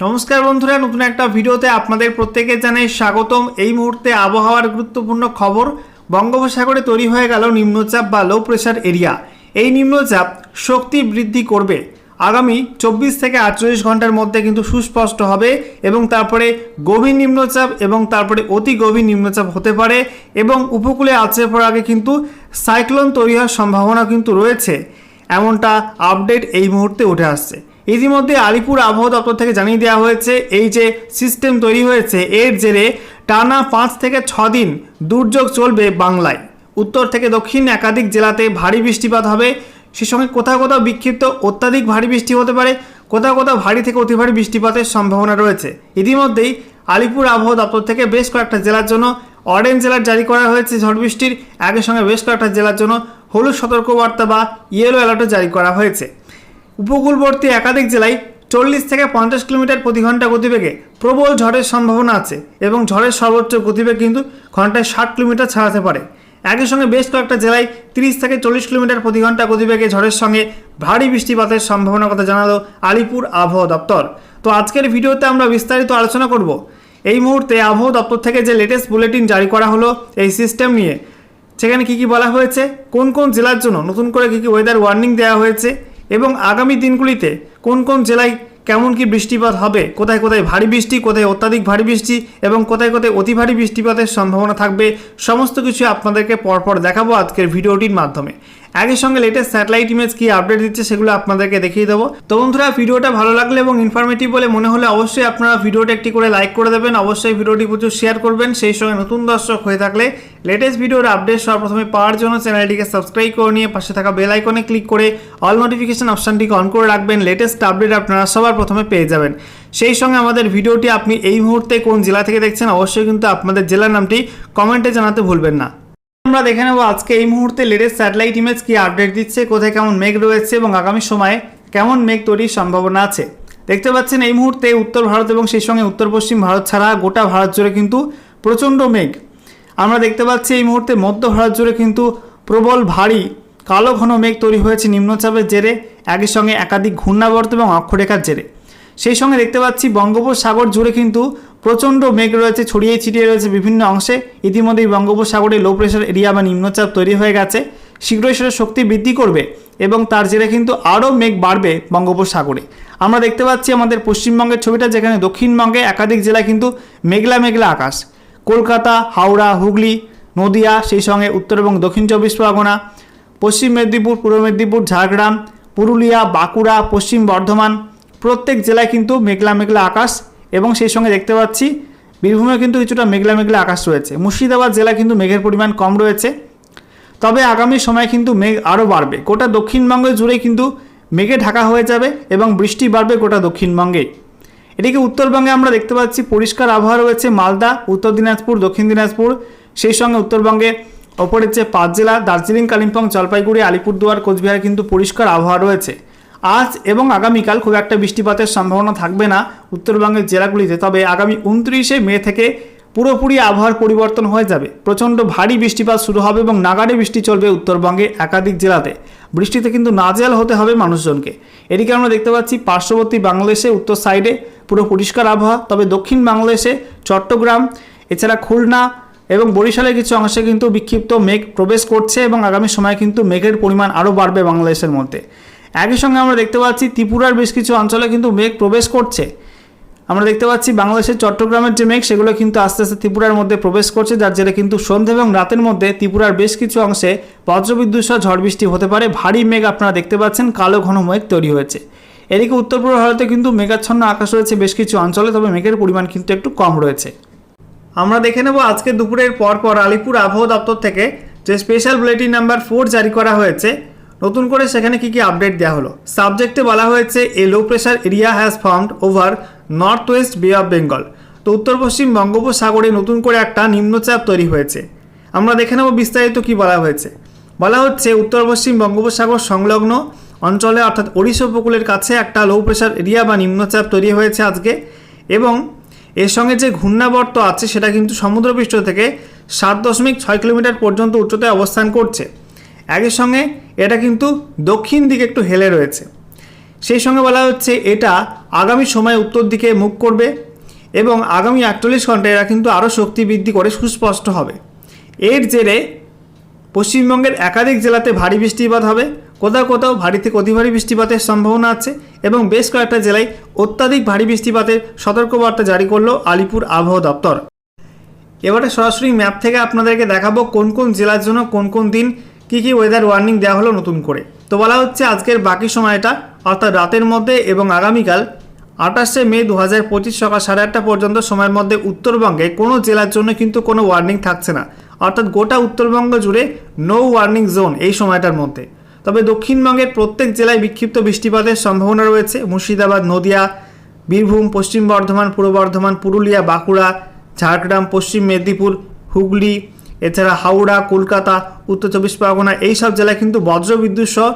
নমস্কার বন্ধুরা, নতুন একটা ভিডিওতে আপনাদের প্রত্যেকে জানাই স্বাগতম। এই মুহূর্তে আবহাওয়ার গুরুত্বপূর্ণ খবর, বঙ্গোপসাগরে তৈরি হয়ে গেল নিম্নচাপ বা লো প্রেশার এরিয়া এই নিম্নচাপ শক্তি বৃদ্ধি করবে। আগামী চব্বিশ থেকে আটচল্লিশ ঘণ্টার মধ্যে কিন্তু সুস্পষ্ট হবে এবং তারপরে গভীর নিম্নচাপ এবং তারপরে অতি গভীর নিম্নচাপ হতে পারে এবং উপকূলে আছড়ে পড়ার আগে কিন্তু সাইক্লোন তৈরি হওয়ার সম্ভাবনা কিন্তু রয়েছে। এমনটা আপডেট এই মুহূর্তে উঠে আসছে। ইতিমধ্যে আলিপুর আবহাওয়া দপ্তর থেকে জানিয়ে দেওয়া হয়েছে, এই যে সিস্টেম তৈরি হয়েছে, এর জেরে টানা পাঁচ থেকে ছ দিন দুর্যোগ চলবে বাংলায়। উত্তর থেকে দক্ষিণ একাধিক জেলাতে ভারী বৃষ্টিপাত হবে। সে সঙ্গে কোথাও কোথাও বিক্ষিপ্ত অত্যাধিক ভারী বৃষ্টি হতে পারে। কোথাও কোথাও ভারী থেকে অতি ভারী বৃষ্টিপাতের সম্ভাবনা রয়েছে। ইতিমধ্যেই আলিপুর আবহাওয়া দপ্তর থেকে বেশ কয়েকটা জেলার জন্য অরেঞ্জ জেলার জারি করা হয়েছে ঝড় বৃষ্টির। একই সঙ্গে বেশ কয়েকটা জেলার জন্য হলুদ সতর্কবার্তা বা ইয়েলো অ্যালার্টও জারি করা হয়েছে। উপকূলবর্তী একাধিক জেলায় চল্লিশ থেকে পঞ্চাশ কিলোমিটার প্রতি ঘণ্টা গতিবেগে প্রবল ঝড়ের সম্ভাবনা আছে এবং ঝড়ের সর্বোচ্চ গতিবেগ কিন্তু ঘন্টায় ষাট কিলোমিটার ছাড়াতে পারে। একই সঙ্গে বেশ কয়েকটা জেলায় তিরিশ থেকে চল্লিশ কিলোমিটার প্রতি ঘণ্টা গতিবেগে ঝড়ের সঙ্গে ভারী বৃষ্টিপাতের সম্ভাবনার কথা জানালো আলিপুর আবহাওয়া দপ্তর। তো আজকের ভিডিওতে আমরা বিস্তারিত আলোচনা করব। এই মুহূর্তে আবহাওয়া দপ্তর থেকে যে লেটেস্ট বুলেটিন জারি করা হলো এই সিস্টেম নিয়ে, সেখানে কি কি বলা হয়েছে, কোন কোন জেলার জন্য নতুন করে কি কি ওয়েদার ওয়ার্নিং দেওয়া হয়েছে এবং আগামী দিনগুলিতে কোন কোন জেলায় কেমন কি বৃষ্টিপাত হবে, কোথায় কোথায় ভারী বৃষ্টি, কোথায় অত্যাধিক ভারী বৃষ্টি এবং কোথায় কোথায় অতি ভারী বৃষ্টিপাতের সম্ভাবনা থাকবে, সমস্ত কিছু আপনাদেরকে পরপর দেখাবো আজকের ভিডিওটির মাধ্যমে। একই সঙ্গে লেটেস্ট স্যাটেলাইট ইমেজ কি আপডেট দিচ্ছে সেগুলো আপনাদেরকে দেখিয়ে দেবো। তো বন্ধুরা, ভিডিওটা ভালো লাগলে এবং ইনফরমেটিভ বলে মনে হলে অবশ্যই আপনারা ভিডিওটা একটি করে লাইক করে দেবেন। অবশ্যই ভিডিওটি প্রচুর শেয়ার করবেন। সেই সঙ্গে নতুন দর্শক হয়ে থাকলে লেটেস্ট ভিডিওর আপডেট সর্বপ্রথমে পাওয়ার জন্য চ্যানেলটিকে সাবস্ক্রাইব করে নিয়ে পাশে থাকা বেল আইকনে ক্লিক করে অল নোটিফিকেশন অপশানটিকে অন করে রাখবেন। লেটেস্ট আপডেট আপনারা সবার প্রথমে পেয়ে যাবেন। সেই সঙ্গে আমাদের ভিডিওটি আপনি এই মুহূর্তে কোন জেলা থেকে দেখছেন, অবশ্যই কিন্তু আপনাদের জেলার নামটি কমেন্টে জানাতে ভুলবেন না। আমরা দেখে নেব আজকে এই মুহূর্তে লেটেস্ট স্যাটেলাইট ইমেজ কি আপডেট দিচ্ছে, কোথায় কেমন মেঘ রয়েছে এবং আগামী সময়ে কেমন মেঘ তৈরির সম্ভাবনা আছে। দেখতে পাচ্ছেন এই মুহূর্তে উত্তর ভারত এবং সেই সঙ্গে উত্তর পশ্চিম ভারত ছাড়া গোটা ভারত জুড়ে কিন্তু প্রচণ্ড মেঘ। আমরা দেখতে পাচ্ছি এই মুহূর্তে মধ্য ভারত জুড়ে কিন্তু প্রবল ভারী কালো ঘন মেঘ তৈরি হয়েছে নিম্নচাপের জেরে, একই সঙ্গে একাধিক ঘূর্ণাবর্ত এবং অক্ষরেখার জেরে। সেই সঙ্গে দেখতে পাচ্ছি বঙ্গোপসাগর জুড়ে কিন্তু প্রচণ্ড মেঘ রয়েছে, ছড়িয়ে ছিটিয়ে রয়েছে বিভিন্ন অংশে। ইতিমধ্যেই বঙ্গোপসাগরে লো প্রেশার এরিয়া বা নিম্নচাপ তৈরি হয়ে গেছে। শীঘ্রই সেটা শক্তি বৃদ্ধি করবে এবং তার জেরে কিন্তু আরও মেঘ বাড়বে বঙ্গোপসাগরে। আমরা দেখতে পাচ্ছি আমাদের পশ্চিমবঙ্গের ছবিটা যেখানে দক্ষিণবঙ্গে একাধিক জেলায় কিন্তু মেঘলা মেঘলা আকাশ। কলকাতা, হাওড়া, হুগলি, নদিয়া, সেই সঙ্গে উত্তর এবং দক্ষিণ চব্বিশ পরগনা, পশ্চিম মেদিনীপুর, পূর্ব মেদিনীপুর, ঝাড়গ্রাম, পুরুলিয়া, বাঁকুড়া, পশ্চিম বর্ধমান প্রত্যেক জেলায় কিন্তু মেঘলা মেঘলা আকাশ এবং সেই সঙ্গে দেখতে পাচ্ছি বীরভূমে কিন্তু কিছুটা মেঘলা মেঘলা আকাশ রয়েছে। মুর্শিদাবাদ জেলায় কিন্তু মেঘের পরিমাণ কম রয়েছে। তবে আগামী সময়ে কিন্তু মেঘ আরও বাড়বে। গোটা দক্ষিণবঙ্গে জুড়ে কিন্তু মেঘে ঢাকা হয়ে যাবে এবং বৃষ্টি বাড়বে গোটা দক্ষিণবঙ্গে এদিকে উত্তরবঙ্গে আমরা দেখতে পাচ্ছি পরিষ্কার আবহাওয়া রয়েছে। মালদা, উত্তর দিনাজপুর, দক্ষিণ দিনাজপুর, সেই সঙ্গে উত্তরবঙ্গে ওপরের যে পাঁচ জেলা, দার্জিলিং, কালিম্পং, জলপাইগুড়ি, আলিপুরদুয়ার, কোচবিহার কিন্তু পরিষ্কার আবহাওয়া রয়েছে। আজ এবং আগামীকাল খুব একটা বৃষ্টিপাতের সম্ভাবনা থাকবে না উত্তরবঙ্গের জেলাগুলিতে, তবে আগামী উনত্রিশে মে থেকে পুরোপুরি আবহাওয়ার পরিবর্তন হয়ে যাবে। প্রচণ্ড ভারী বৃষ্টিপাত শুরু হবে এবং নাগাড়ে বৃষ্টি চলবে উত্তরবঙ্গে একাধিক জেলাতে। বৃষ্টিতে কিন্তু নাজেল হতে হবে মানুষজনকে। এদিকে আমরা দেখতে পাচ্ছি পার্শ্ববর্তী বাংলাদেশে উত্তর সাইডে পুরো পরিষ্কার আবহাওয়া, তবে দক্ষিণ বাংলাদেশে চট্টগ্রাম, এছাড়া খুলনা এবং বরিশালের কিছু অংশে কিন্তু বিক্ষিপ্ত মেঘ প্রবেশ করছে এবং আগামী সময়ে কিন্তু মেঘের পরিমাণ আরও বাড়বে বাংলাদেশের মধ্যে। একই সঙ্গে আমরা দেখতে পাচ্ছি ত্রিপুরার বেশ কিছু অঞ্চলে কিন্তু মেঘ প্রবেশ করছে। আমরা দেখতে পাচ্ছি বাংলাদেশের চট্টগ্রামের যে মেঘ, সেগুলো কিন্তু আস্তে আস্তে ত্রিপুরার মধ্যে প্রবেশ করছে, যার জেরে কিন্তু সন্ধ্যে এবং রাতের মধ্যে ত্রিপুরার বেশ কিছু অংশে বজ্রবিদ্যুৎ সহ ঝড় বৃষ্টি হতে পারে। ভারী মেঘ আপনারা দেখতে পাচ্ছেন, কালো ঘন মেঘ তৈরি হয়েছে। এদিকে উত্তর পূর্ব ভারতে কিন্তু মেঘাচ্ছন্ন আকাশ রয়েছে বেশ কিছু অঞ্চলে, তবে মেঘের পরিমাণ কিন্তু একটু কম রয়েছে। আমরা দেখে নেব আজকে দুপুরের পর পর আলিপুর আবহাওয়া দপ্তর থেকে যে স্পেশাল বুলেটিন নাম্বার ফোর জারি করা হয়েছে। নতুন করে সেখানে কি কি আপডেট দেওয়া হলো? সাবজেক্টে বলা হয়েছে a low pressure area has found over north west bay of Bengal তো উত্তর পশ্চিম বঙ্গোপসাগরে নতুন করে একটা নিম্নচাপ তৈরি হয়েছে। আমরা দেখে নেব বিস্তারিত কি বলা হয়েছে। বলা হচ্ছে, উত্তর পশ্চিম বঙ্গোপসাগর সংলগ্ন অঞ্চলে, অর্থাৎ ওড়িশা উপকূলের কাছে একটা লো প্রেশার এরিয়া বা নিম্নচাপ তৈরি হয়েছে আজকে। এবং এর সঙ্গে যে ঘূর্ণাবর্ত আছে, সেটা কিন্তু সমুদ্রপৃষ্ঠ থেকে সাত দশমিক ছয় কিলোমিটার পর্যন্ত উচ্চতায় অবস্থান করছে। একই সঙ্গে এটা কিন্তু দক্ষিণ দিকে একটু হেলে রয়েছে। সেই সঙ্গে বলা হচ্ছে এটা আগামী সময়ে উত্তর দিকে মুখ করবে এবং আগামী আটচল্লিশ ঘন্টায় এরা কিন্তু আরও শক্তি বৃদ্ধি করে সুস্পষ্ট হবে। এর জেরে পশ্চিমবঙ্গের একাধিক জেলাতে ভারী বৃষ্টিপাত হবে, কোথাও কোথাও ভারী থেকে অতি ভারী বৃষ্টিপাতের সম্ভাবনা আছে এবং বেশ কয়েকটা জেলায় অত্যাধিক ভারী বৃষ্টিপাতের সতর্কবার্তা জারি করল আলিপুর আবহাওয়া দপ্তর। এবারে সরাসরি ম্যাপ থেকে আপনাদেরকে দেখাবো কোন কোন জেলার জন্য কোন কোন দিন কী কী ওয়েদার ওয়ার্নিং দেওয়া হলো নতুন করে? তো বলা হচ্ছে আজকের বাকি সময়টা, অর্থাৎ রাতের মধ্যে এবং আগামীকাল আঠাশে মে দু হাজার পঁচিশ সকাল সাড়ে আটটা পর্যন্ত সময়ের মধ্যে উত্তরবঙ্গে কোনো জেলার জন্য কিন্তু কোনো ওয়ার্নিং থাকছে না। অর্থাৎ গোটা উত্তরবঙ্গ জুড়ে নো ওয়ার্নিং জোন এই সময়টার মধ্যে। তবে দক্ষিণবঙ্গের প্রত্যেক জেলায় বিক্ষিপ্ত বৃষ্টিপাতের সম্ভাবনা রয়েছে। মুর্শিদাবাদ, নদিয়া, বীরভূম, পশ্চিম বর্ধমান, পূর্ব বর্ধমান, পুরুলিয়া, বাঁকুড়া, ঝাড়গ্রাম, পশ্চিম মেদিনীপুর, হুগলি এছাড়া হাওড়া, কলকাতা, উত্তর চব্বিশ পরগনা এই সব জেলায় কিন্তু বজ্রবিদ্যুৎ সহ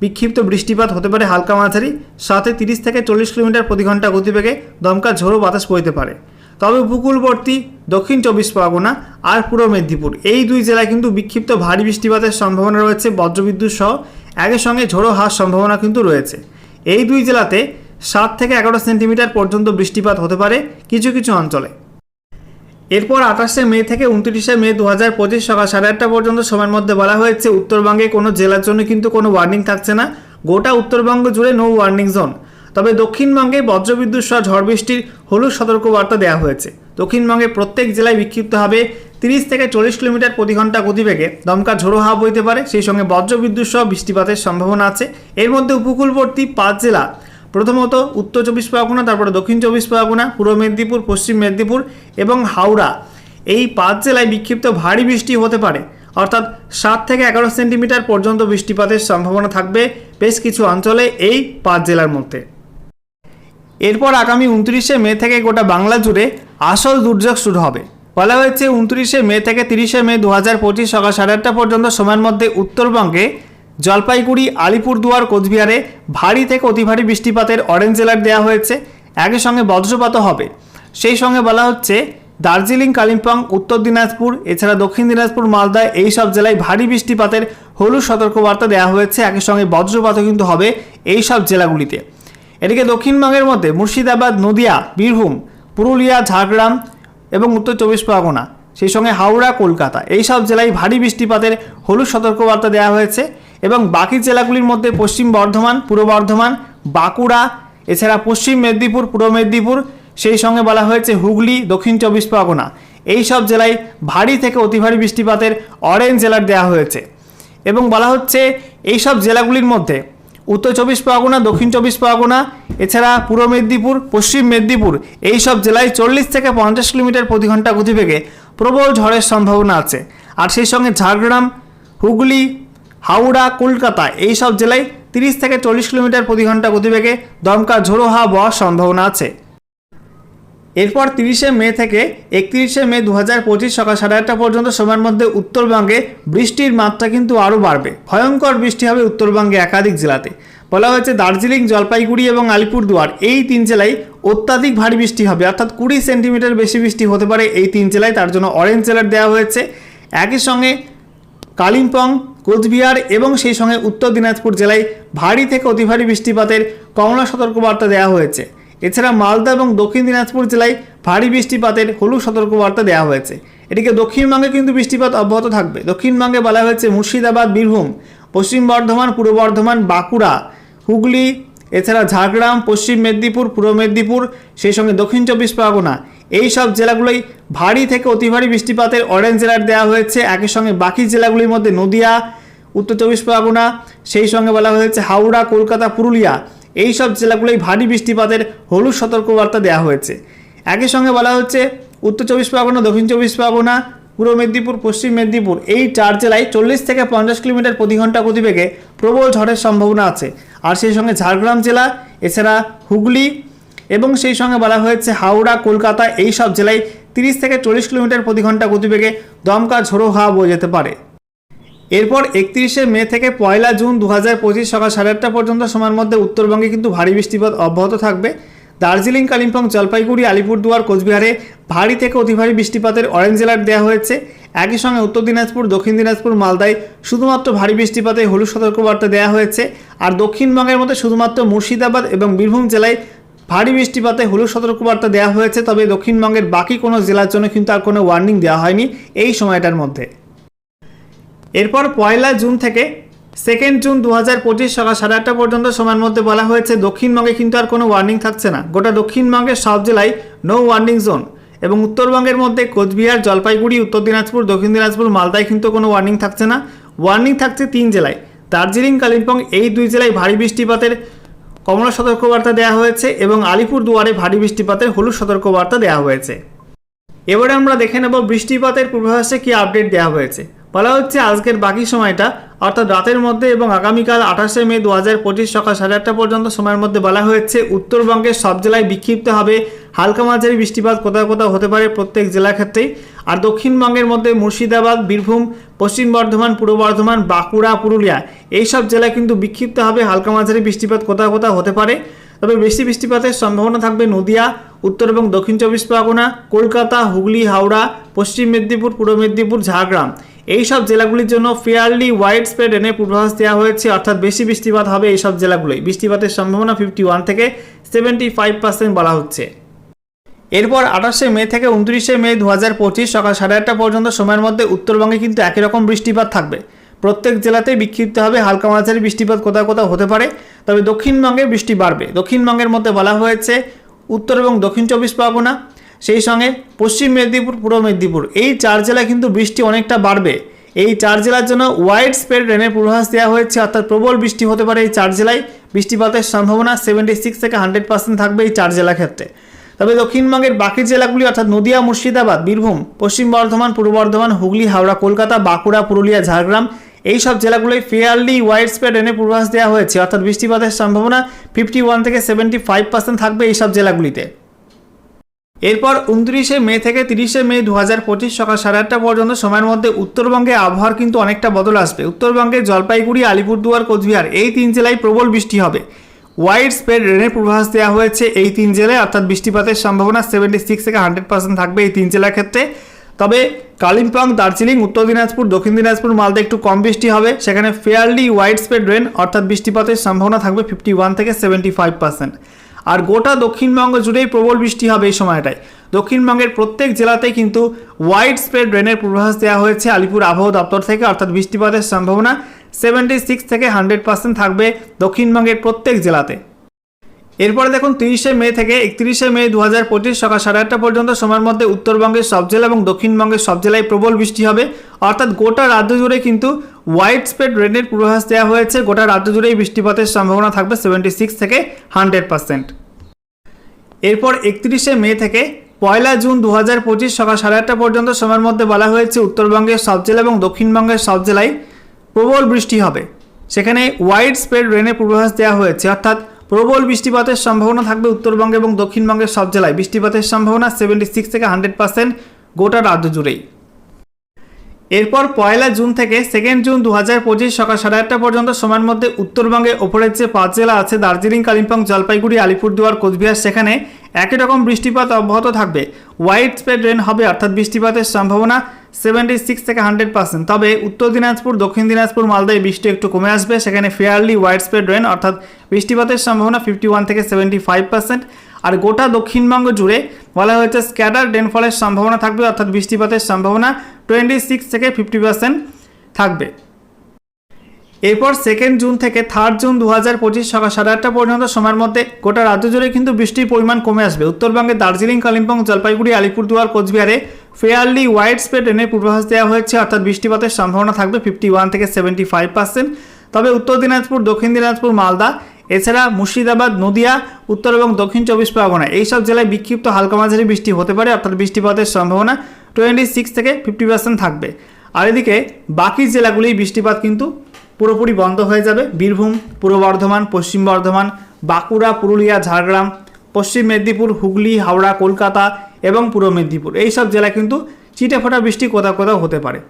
বিক্ষিপ্ত বৃষ্টিপাত হতে পারে হালকা মাঝারি সাথে তিরিশ থেকে চল্লিশ কিলোমিটার প্রতি ঘণ্টা গতিবেগে দমকা ঝোড়ো বাতাস বইতে পারে। তবে উপকূলবর্তী দক্ষিণ চব্বিশ পরগনা আর পূর্ব মেদিনীপুর এই দুই জেলায় কিন্তু বিক্ষিপ্ত ভারী বৃষ্টিপাতের সম্ভাবনা রয়েছে বজ্রবিদ্যুৎ সহ একই সঙ্গে ঝোড়ো হওয়ার সম্ভাবনা কিন্তু রয়েছে। এই দুই জেলাতে সাত থেকে এগারো সেন্টিমিটার পর্যন্ত বৃষ্টিপাত হতে পারে কিছু কিছু অঞ্চলে। এরপর আঠাশে মে থেকে উনত্রিশে মে দু হাজার পঁচিশ সকাল সাড়ে আটটা পর্যন্ত সময়ের মধ্যে বলা হয়েছে, উত্তরবঙ্গে কোনো জেলার জন্য কিন্তু কোনো ওয়ার্নিং থাকছে না। গোটা উত্তরবঙ্গ জুড়ে নো ওয়ার্নিং জোন তবে দক্ষিণবঙ্গে বজ্রবিদ্যুৎ সহ ঝড় বৃষ্টির হলুদ সতর্কবার্তা দেওয়া হয়েছে। দক্ষিণবঙ্গে প্রত্যেক জেলায় বিক্ষিপ্ত হবে তিরিশ থেকে চল্লিশ কিলোমিটার প্রতি ঘণ্টা গতিবেগে। দমকা ঝোড়ো হাওয়া বইতে পারে, সেই সঙ্গে বজ্রবিদ্যুৎ সহ বৃষ্টিপাতের সম্ভাবনা আছে। এর মধ্যে উপকূলবর্তী পাঁচ জেলা প্রথমত উত্তর চব্বিশ পরগনা, তারপরে দক্ষিণ চব্বিশ পরগনা, পূর্ব মেদিনীপুর, পশ্চিম মেদিনীপুর এবং হাওড়া। এই পাঁচ জেলায় বিক্ষিপ্ত ভারী বৃষ্টি হতে পারে। অর্থাৎ সাত থেকে এগারো সেন্টিমিটার পর্যন্ত বৃষ্টিপাতের সম্ভাবনা থাকবে বেশ কিছু অঞ্চলে এই পাঁচ জেলার মধ্যে। এরপর আগামী উনত্রিশে মে থেকে গোটা বাংলা জুড়ে আসল দুর্যোগ শুরু হবে। বলা হয়েছে, উনত্রিশে মে থেকে তিরিশে মে দু হাজার পঁচিশ সকাল সাড়ে আটটা পর্যন্ত সময়ের মধ্যে উত্তরবঙ্গে জলপাইগুড়ি, আলিপুরদুয়ার, কোচবিহারে ভারী থেকে অতি ভারী বৃষ্টিপাতের অরেঞ্জ অ্যালার্ট দেওয়া হয়েছে। একই সঙ্গে বজ্রপাতও হবে। সেই সঙ্গে বলা হচ্ছে, দার্জিলিং, কালিম্পং, উত্তর দিনাজপুর, এছাড়া দক্ষিণ দিনাজপুর, মালদা এই সব জেলায় ভারী বৃষ্টিপাতের হলুদ সতর্কবার্তা দেওয়া হয়েছে। একই সঙ্গে বজ্রপাতও কিন্তু হবে এই সব জেলাগুলিতে। এদিকে দক্ষিণবঙ্গের মধ্যে মুর্শিদাবাদ, নদিয়া, বীরভূম, পুরুলিয়া, ঝাড়গ্রাম এবং উত্তর চব্বিশ পরগনা সেই সঙ্গে হাওড়া, কলকাতা। এই সব জেলায় ভারী বৃষ্টিপাতের হলুদ সতর্কবার্তা দেওয়া হয়েছে এবং বাকি জেলাগুলির মধ্যে পশ্চিম বর্ধমান, পূর্ব বর্ধমান, বাঁকুড়া, এছাড়া পশ্চিম মেদিনীপুর, পূর্ব মেদিনীপুর, সেই সঙ্গে বলা হয়েছে হুগলি, দক্ষিণ চব্বিশ পরগনা। এই সব জেলায় ভারী থেকে অতি ভারী বৃষ্টিপাতের অরেঞ্জ জেলার দেওয়া হয়েছে। এবং বলা হচ্ছে এই সব জেলাগুলির মধ্যে উত্তর চব্বিশ পরগনা, দক্ষিণ চব্বিশ পরগনা, এছাড়া পূর্ব মেদিনীপুর, পশ্চিম মেদিনীপুর, এই সব জেলায় চল্লিশ থেকে পঞ্চাশ কিলোমিটার প্রতি ঘণ্টা গতিবেগে প্রবল ঝড়ের সম্ভাবনা আছে। আর সেই সঙ্গে ঝাড়গ্রাম, হুগলি, হাওড়া, কলকাতা এই সব জেলায় তিরিশ থেকে চল্লিশ কিলোমিটার প্রতি ঘণ্টা গতিবেগে দমকা ঝোড়ো হাওয়া বওয়ার সম্ভাবনা আছে। এরপর তিরিশে মে থেকে একত্রিশে মে দু হাজার পঁচিশ সকাল সাড়ে আটটা পর্যন্ত সময়ের মধ্যে উত্তরবঙ্গে বৃষ্টির মাত্রা কিন্তু আরও বাড়বে। ভয়ঙ্কর বৃষ্টি হবে উত্তরবঙ্গে একাধিক জেলাতে। বলা হয়েছে দার্জিলিং, জলপাইগুড়ি এবং আলিপুরদুয়ার এই তিন জেলায় অত্যাধিক ভারী বৃষ্টি হবে। অর্থাৎ কুড়ি সেন্টিমিটার বেশি বৃষ্টি হতে পারে এই তিন জেলায়। তার জন্য অরেঞ্জ অ্যালার্ট দেওয়া হয়েছে। একই সঙ্গে কালিম্পং, কোচবিহার এবং সেই সঙ্গে উত্তর দিনাজপুর জেলায় ভারী থেকে অতি ভারী বৃষ্টিপাতের কমলা সতর্কবার্তা দেওয়া হয়েছে। এছাড়া মালদা এবং দক্ষিণ দিনাজপুর জেলায় ভারী বৃষ্টিপাতের হলুদ সতর্কবার্তা দেওয়া হয়েছে। এদিকে দক্ষিণবঙ্গে কিন্তু বৃষ্টিপাত অব্যাহত থাকবে। দক্ষিণবঙ্গে বলা হয়েছে মুর্শিদাবাদ, বীরভূম, পশ্চিম বর্ধমান, পূর্ব বর্ধমান, বাঁকুড়া হুগলি, এছাড়া ঝাড়গ্রাম, পশ্চিম মেদিনীপুর, পূর্ব মেদিনীপুর, সেই সঙ্গে দক্ষিণ চব্বিশ পরগনা। এই সব জেলাগুলোই ভারী থেকে অতি ভারী বৃষ্টিপাতের অরেঞ্জ অ্যালার্ট দেওয়া হয়েছে। একই সঙ্গে বাকি জেলাগুলির মধ্যে নদিয়া, উত্তর চব্বিশ পরগনা, সেই সঙ্গে বলা হয়েছে হাওড়া, কলকাতা, পুরুলিয়া। এই সব জেলাগুলোই ভারী বৃষ্টিপাতের হলুদ সতর্কবার্তা দেওয়া হয়েছে। একই সঙ্গে বলা হচ্ছে উত্তর চব্বিশ পরগনা, দক্ষিণ চব্বিশ পরগনা পূর্ব মেদিনীপুর, পশ্চিম মেদিনীপুর, এই চার জেলায় চল্লিশ থেকে পঞ্চাশ কিলোমিটার প্রতি ঘণ্টা গতিবেগে প্রবল ঝড়ের সম্ভাবনা আছে। আর সেই সঙ্গে ঝাড়গ্রাম জেলা, এছাড়া হুগলি এবং সেই সঙ্গে বলা হয়েছে হাওড়া, কলকাতা, এই সব জেলায় তিরিশ থেকে চল্লিশ কিলোমিটার প্রতি ঘণ্টা গতিবেগে দমকা ঝোড়ো হাওয়া বয়ে যেতে পারে। এরপর একত্রিশে মে থেকে পয়লা জুন দু হাজার পঁচিশ সকাল সাড়ে আটটা পর্যন্ত সময়ের মধ্যে উত্তরবঙ্গে কিন্তু ভারী বৃষ্টিপাত অব্যাহত থাকবে। দার্জিলিং, কালিম্পং, জলপাইগুড়ি, আলিপুরদুয়ার, কোচবিহারে ভারী থেকে অতি ভারী বৃষ্টিপাতের অরেঞ্জ অ্যালার্ট দেওয়া হয়েছে। একই সঙ্গে উত্তর দিনাজপুর, দক্ষিণ দিনাজপুর, মালদায় শুধুমাত্র ভারী বৃষ্টিপাতে হলুদ সতর্কবার্তা দেওয়া হয়েছে। আর দক্ষিণবঙ্গের মধ্যে শুধুমাত্র মুর্শিদাবাদ এবং বীরভূম জেলায় ভারী বৃষ্টিপাতে হলুদ সতর্কবার্তা দেওয়া হয়েছে, তবে দক্ষিণবঙ্গের বাকি কোনো জেলার জন্য কিন্তু আর কোনো ওয়ার্নিং দেওয়া হয়নি এই সময়টার মধ্যে। এরপর পয়লা জুন থেকে সেকেন্ড জুন দু হাজার পঁচিশ সকাল সাড়ে আটটা পর্যন্ত সময়ের মধ্যে বলা হয়েছে, দক্ষিণবঙ্গে কিন্তু আর কোনো ওয়ার্নিং থাকছে না। গোটা দক্ষিণবঙ্গের সব জেলায় নো ওয়ার্নিং জোন এবং উত্তরবঙ্গের মধ্যে কোচবিহার, জলপাইগুড়ি, উত্তর দিনাজপুর, দক্ষিণ দিনাজপুর, মালদায় কিন্তু কোনো ওয়ার্নিং থাকছে না। ওয়ার্নিং থাকছে তিন জেলায়। দার্জিলিং, কালিম্পং এই দুই জেলায় ভারী বৃষ্টিপাতের কমলা সতর্কবার্তা দেওয়া হয়েছে এবং আলিপুর দুয়ারে ভারী বৃষ্টিপাতের হলুদ সতর্কবার্তা দেওয়া হয়েছে। এবারে আমরা দেখে নেব বৃষ্টিপাতের পূর্বাভাসে কি আপডেট দেওয়া হয়েছে। বলা হচ্ছে আজকের বাকি সময়টা, অর্থাৎ রাতের মধ্যে এবং আগামীকাল আঠাশে মে দু হাজার পঁচিশ সকাল সাড়ে আটটা পর্যন্ত সময়ের মধ্যে বলা হয়েছে, উত্তরবঙ্গের সব জেলায় বিক্ষিপ্ত হবে। হালকা মাঝারি বৃষ্টিপাত কোথাও কোথাও হতে পারে প্রত্যেক জেলা ক্ষেত্রেই। আর দক্ষিণবঙ্গের মধ্যে মুর্শিদাবাদ, বীরভূম, পশ্চিম বর্ধমান, পূর্ব বর্ধমান, বাঁকুড়া, পুরুলিয়া, এই সব জেলায় কিন্তু বিক্ষিপ্ত হবে হালকা মাঝারি বৃষ্টিপাত কোথাও কোথাও হতে পারে। তবে বেশি বৃষ্টিপাতের সম্ভাবনা থাকবে নদিয়া, উত্তর এবং দক্ষিণ চব্বিশ পরগনা, কলকাতা, হুগলি, হাওড়া, পশ্চিম মেদিনীপুর, পূর্ব মেদিনীপুর, ঝাড়গ্রাম। এই সব জেলাগুলির জন্য ফেয়ারলি ওয়াইড স্প্রেড এনে পূর্বাভাস দেওয়া হয়েছে, অর্থাৎ বেশি বৃষ্টিপাত হবে এই সব জেলাগুলোই বৃষ্টিপাতের সম্ভাবনা ফিফটি ওয়ান থেকে সেভেন্টি ফাইভ পার্সেন্ট বলা হচ্ছে। এরপর আঠাশে মে থেকে উনত্রিশে মে দু হাজার পঁচিশ সকাল সাড়ে আটটা পর্যন্ত সময়ের মধ্যে উত্তরবঙ্গে কিন্তু একই রকম বৃষ্টিপাত থাকবে। প্রত্যেক জেলাতেই বিক্ষিপ্ত হবে হালকা মাঝারি বৃষ্টিপাত কোথাও কোথাও হতে পারে, তবে দক্ষিণবঙ্গে বৃষ্টি বাড়বে। দক্ষিণবঙ্গের মধ্যে বলা হয়েছে উত্তর এবং দক্ষিণ চব্বিশ পরগনা সেই সঙ্গে পশ্চিম মেদিনীপুর, পূর্ব মেদিনীপুর। এই চার জেলায় কিন্তু বৃষ্টি অনেকটা বাড়বে। এই চার জেলার জন্য ওয়াইড স্প্রেড রেনের পূর্বাভাস দেওয়া হয়েছে, অর্থাৎ প্রবল বৃষ্টি হতে পারে এই চার জেলায়। বৃষ্টিপাতের সম্ভাবনা সেভেন্টি সিক্স থেকে হান্ড্রেড পার্সেন্ট থাকবে এই চার জেলা ক্ষেত্রে। তবে দক্ষিণবঙ্গের বাকি জেলাগুলি, অর্থাৎ নদিয়া, মুর্শিদাবাদ, বীরভূম, পশ্চিম বর্ধমান, পূর্ব বর্ধমান, হুগলি, হাওড়া, কলকাতা, বাঁকুড়া, পুরুলিয়া, ঝাড়গ্রাম, এই সব জেলাগুলোয় ফেয়ারলি ওয়াইড স্প্রেড রেনের পূর্বাভাস দেওয়া হয়েছে। অর্থাৎ বৃষ্টিপাতের সম্ভাবনা ফিফটি ওয়ান থেকে সেভেন্টি ফাইভ পার্সেন্ট থাকবে এই সব জেলাগুলিতে। এরপর উনত্রিশে মে থেকে তিরিশে মে দু হাজার পঁচিশ সকাল সাড়ে আটটা পর্যন্ত সময়ের মধ্যে উত্তরবঙ্গে আবহাওয়ার কিন্তু অনেকটা বদল আসবে। উত্তরবঙ্গে জলপাইগুড়ি, আলিপুরদুয়ার, কোচবিহার এই তিন জেলায় প্রবল বৃষ্টি হবে। ওয়াইড স্প্রেড রেনের পূর্বাভাস দেওয়া হয়েছে এই তিন জেলায়, অর্থাৎ বৃষ্টিপাতের সম্ভাবনা সেভেন্টি সিক্স থেকে হান্ড্রেড পার্সেন্ট থাকবে এই তিন জেলার ক্ষেত্রে। তবে কালিম্পং, দার্জিলিং, উত্তর দিনাজপুর, দক্ষিণ দিনাজপুর, মালদা একটু কম বৃষ্টি হবে। সেখানে ফেয়ারলি ওয়াইড স্প্রেড রেন অর্থাৎ বৃষ্টিপাতের সম্ভাবনা থাকবে ফিফটি ওয়ান থেকে সেভেন্টি ফাইভ পার্সেন্ট আর গোটা দক্ষিণবঙ্গ জুড়েই প্রবল বৃষ্টি হবে এই সময়টায়। দক্ষিণবঙ্গের প্রত্যেক জেলাতেই কিন্তু ওয়াইড স্প্রেড রেনের পূর্বাভাস দেওয়া হয়েছে আলিপুর আবহাওয়া দপ্তর থেকে, অর্থাৎ বৃষ্টিপাতের সম্ভাবনা সেভেন্টি সিক্স থেকে হান্ড্রেড পার্সেন্ট থাকবে দক্ষিণবঙ্গের প্রত্যেক জেলাতে। এরপরে দেখুন, তিরিশে মে থেকে একত্রিশে মে দু হাজার পঁচিশ সকাল সাড়ে আটটা পর্যন্ত, সময়ের মধ্যে উত্তরবঙ্গের সব জেলা এবং দক্ষিণবঙ্গের সব জেলায় প্রবল বৃষ্টি হবে। অর্থাৎ গোটা রাজ্য জুড়ে কিন্তু ওয়াইড স্প্রেড রেনের পূর্বাভাস দেওয়া হয়েছে। গোটা রাজ্য জুড়েই বৃষ্টিপাতের সম্ভাবনা থাকবে সেভেন্টি সিক্স থেকে হান্ড্রেড পার্সেন্ট এরপর একত্রিশে মে থেকে পয়লা জুন দু হাজার পঁচিশ সকাল সাড়ে আটটা পর্যন্ত সময়ের মধ্যে বলা হয়েছে, উত্তরবঙ্গের সব জেলা এবং দক্ষিণবঙ্গের সব জেলায় প্রবল বৃষ্টি হবে। সেখানে ওয়াইড স্প্রেড রেনের পূর্বাভাস দেওয়া হয়েছে, অর্থাৎ প্রবল বৃষ্টিপাতের সম্ভাবনা থাকবে উত্তরবঙ্গে এবং দক্ষিণবঙ্গের সব জেলায়। বৃষ্টিপাতের সম্ভাবনা সেভেন্টি সিক্স থেকে হান্ড্রেড পার্সেন্ট গোটা রাজ্য জুড়েই। এরপর পয়লা জুন থেকে সেকেন্ড জুন দু হাজার পঁচিশ সকাল সাড়ে আটটা পর্যন্ত সময়ের মধ্যে উত্তরবঙ্গে ওপরের যে পাঁচ জেলা আছে, দার্জিলিং, কালিম্পং, জলপাইগুড়ি, আলিপুরদুয়ার, কোচবিহার, সেখানে একই রকম বৃষ্টিপাত অব্যাহত থাকবে। ওয়াইড স্প্রেড রেন হবে, অর্থাৎ বৃষ্টিপাতের সম্ভাবনা সেভেন্টি সিক্স থেকে হান্ড্রেড পার্সেন্ট তবে উত্তর দিনাজপুর, দক্ষিণ দিনাজপুর, মালদায় বৃষ্টি একটু কমে আসবে, সেখানে ফেয়ারলি ওয়াইড স্প্রেড রেন অর্থাৎ বৃষ্টিপাতের সম্ভাবনা ফিফটি ওয়ান থেকে সেভেন্টি ফাইভ পার্সেন্ট আর গোটা দক্ষিণবঙ্গ জুড়ে বলা হয়েছে স্ক্যাটার রেনফলের সম্ভাবনা থাকবে, অর্থাৎ বৃষ্টিপাতের সম্ভাবনা টোয়েন্টি সিক্স থেকে ফিফটি পার্সেন্ট থাকবে। এরপর সেকেন্ড জুন থেকে থার্ড জুন দু হাজার পঁচিশ সকাল সাড়ে আটটা পর্যন্ত সময়ের মধ্যে গোটা রাজ্য জুড়ে কিন্তু বৃষ্টির পরিমাণ কমে আসবে। উত্তরবঙ্গে দার্জিলিং, কালিম্পং, জলপাইগুড়ি, আলিপুরদুয়ার, কোচবিহারে ফেয়ারলি ওয়াইড স্প্রেড রেনের পূর্বাভাস দেওয়া হয়েছে, অর্থাৎ বৃষ্টিপাতের সম্ভাবনা থাকবে ফিফটি ওয়ান থেকে সেভেন্টি ফাইভ পার্সেন্ট তবে উত্তর দিনাজপুর, দক্ষিণ দিনাজপুর, মালদা এছাড়া মুর্শিদাবাদ, নদিয়া, উত্তর এবং দক্ষিণ চব্বিশ পরগনা। এইসব জেলায় বিক্ষিপ্ত হালকা মাঝারি বৃষ্টি হতে পারে, অর্থাৎ বৃষ্টিপাতের সম্ভাবনা টোয়েন্টি সিক্স থেকে ফিফটি পার্সেন্ট থাকবে। আর এদিকে বাকি জেলাগুলি বৃষ্টিপাত কিন্তু পুরোপুরি বন্ধ হয়ে যাবে। বীরভূম, পূর্ব বর্ধমান, পশ্চিম বর্ধমান, বাঁকুড়া, পুরুলিয়া, ঝাড়গ্রাম, পশ্চিম মেদিনীপুর, হুগলি, হাওড়া, কলকাতা এবং পূর্ব মেদিনীপুর। এই সব জেলায় কিন্তু চিটে ফোটা বৃষ্টি কোথাও কোথাও হতে পারে।